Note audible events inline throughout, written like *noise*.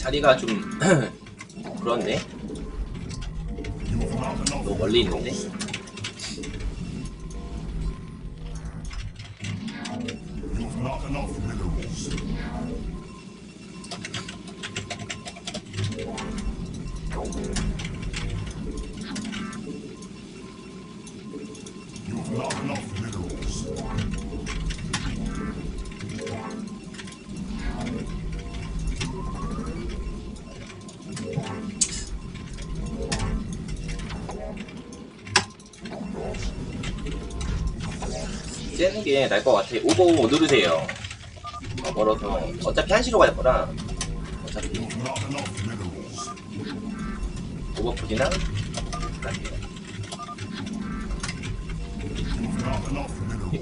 자리가 좀 *clears throat* 그런데 너무 멀리 있는데 째는 게 나을 것 같아. 오버 누르세요. 어, 멀어서 어차피 한시로 갈 거라 어차피. 오버풀이나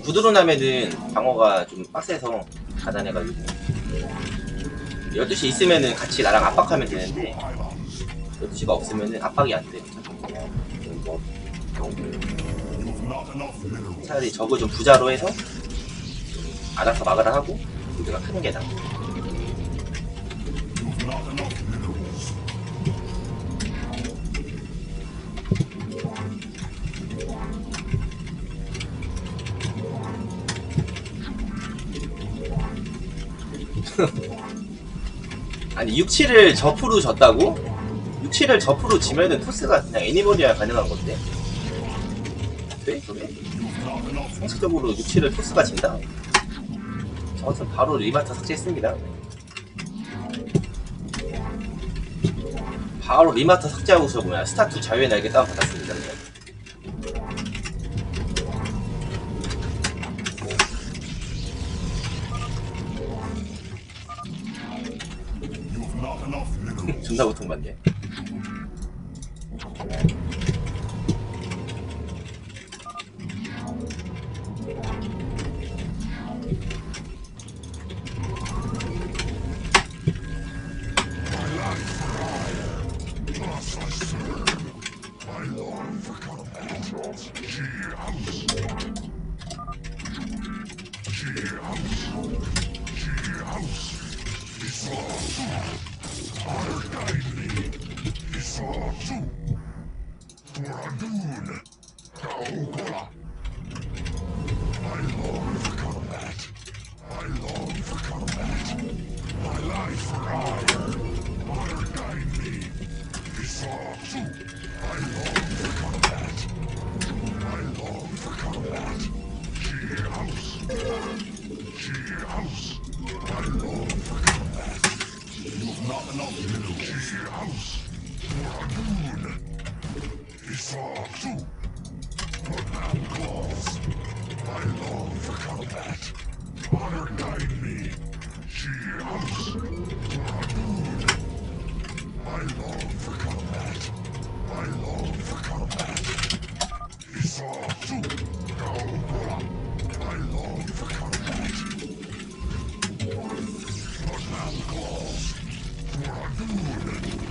구두로 나면은 방어가 좀 빡세서 가단해가지고 12시 있으면은 같이 나랑 압박하면 되는데 12시가 없으면은 압박이 안 돼. 차라리 저거 좀 부자로 해서 알아서 막으라 하고 우리가 크는 게 나아. *laughs* 아니 67을 저프로 졌다고? 67을 저프로 지면은 토스가 그냥 애니멀이야 가능한 건데 돼? 그래? 상식적으로 67을 토스가 진다? 저것은 바로 리마터 삭제했습니다 바로 리마터 삭제하고서 뭐야 스타투 자유의 날개 enough minerals. 존나 고통받네 Honor guide me. Isor tu. Moradun. Kau kola. Little key house. too. But Pronoun claws. I long for combat. Honor guide me. She house. Ты можешь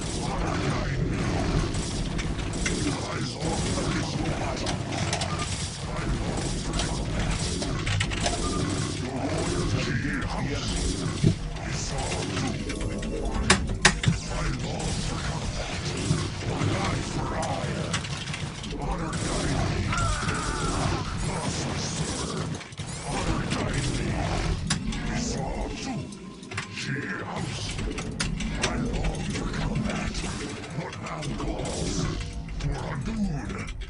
dura.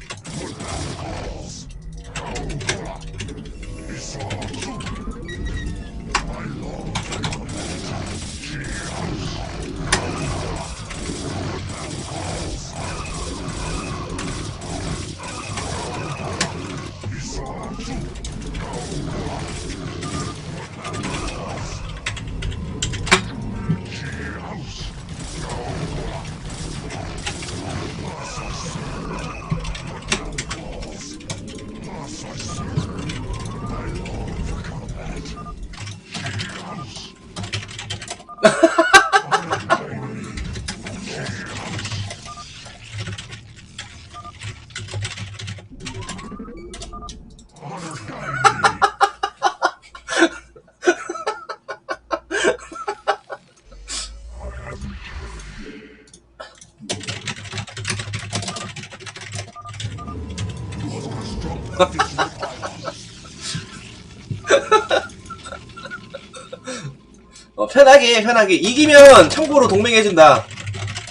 어, 편하게 편하게. 이기면 참고로 동맹해준다.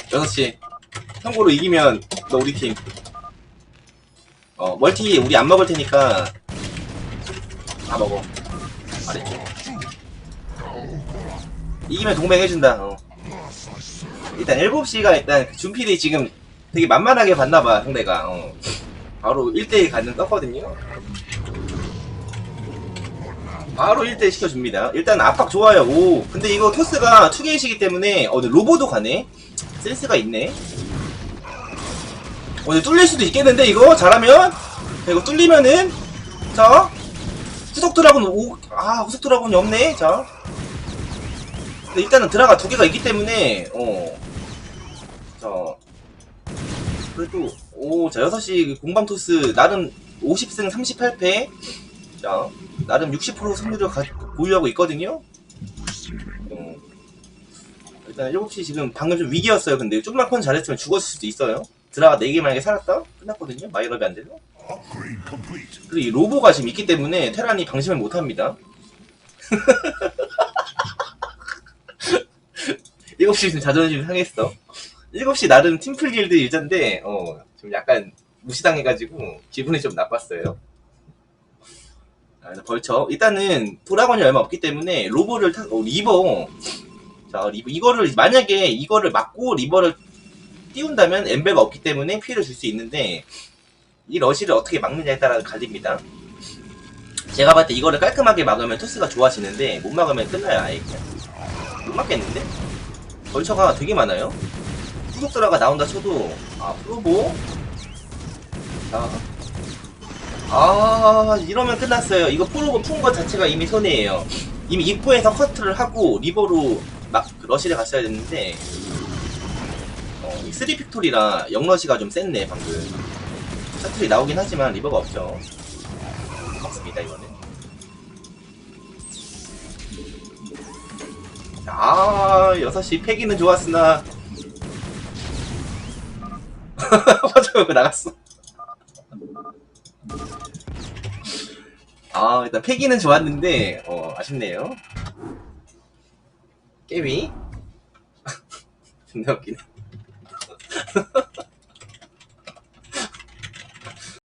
6시. 참고로 이기면 너 우리 팀. 어, 멀티 우리 안 먹을 테니까 다 먹어. 알았지? 이기면 동맹해준다. 어. 일단 7시가 일단 준필이 지금 되게 만만하게 봤나봐 상대가. 어. 바로 1대1 가는 떴거든요. 바로 1대1 시켜줍니다. 일단 압박 좋아요. 오 근데 이거 토스가 투게이시기 때문에 어 근데 로보도 가네. 센스가 있네. 어 근데 뚫릴 수도 있겠는데 이거? 잘하면? 자, 이거 뚫리면은 자 후속 드라군 오, 아 후속 드라군이 없네. 자. 일단은 드라가 두 개가 있기 때문에 어. 자, 그래도, 오, 자, 6시 공방 토스, 나름 50승 38패. 자, 나름 60% 승률을 가, 보유하고 있거든요? 어, 일단 7시 지금 방금 좀 위기였어요. 근데 좀만 컨 잘했으면 죽었을 수도 있어요. 드라가 4개 만약에 살았다? 끝났거든요? 마이럽이 안 돼서. Upgrade complete. 그리고 이 로보가 지금 있기 때문에 테란이 방심을 못 합니다. 7시 지금 자존심 상했어. 7시 나름 팀플 길드 유저인데, 어, 좀 약간 무시당해가지고 기분이 좀 나빴어요. 아, 벌쳐. 일단은 도라곤이 얼마 없기 때문에 로보를 타, 어, 리버. 자, 리버. 이거를, 만약에 이거를 막고 리버를 띄운다면 엠베가 없기 때문에 피해를 줄 수 있는데, 이 러시를 어떻게 막느냐에 따라 갈립니다. 제가 봤을 때 이거를 깔끔하게 막으면 토스가 좋아지는데 못 막으면 끝나요 아예 그냥 못 막겠는데? 벌처가 되게 많아요 후속드라가 나온다 쳐도 아 프로보 자. 아 이러면 끝났어요 이거 프로보 푼 것 자체가 이미 손해예요 이미 입구에서 커트를 하고 리버로 막 러시를 갔어야 됐는데 어, 이 3픽토리라 영러시가 좀 셌네 방금 셔틀이 나오긴 하지만 리버가 없죠. 없습니다 이거는. 아 6시 패기는 좋았으나 화장을 나갔어. 아 일단 패기는 좋았는데 어 아쉽네요. 깨비 존나 *laughs* 웃기네. *laughs*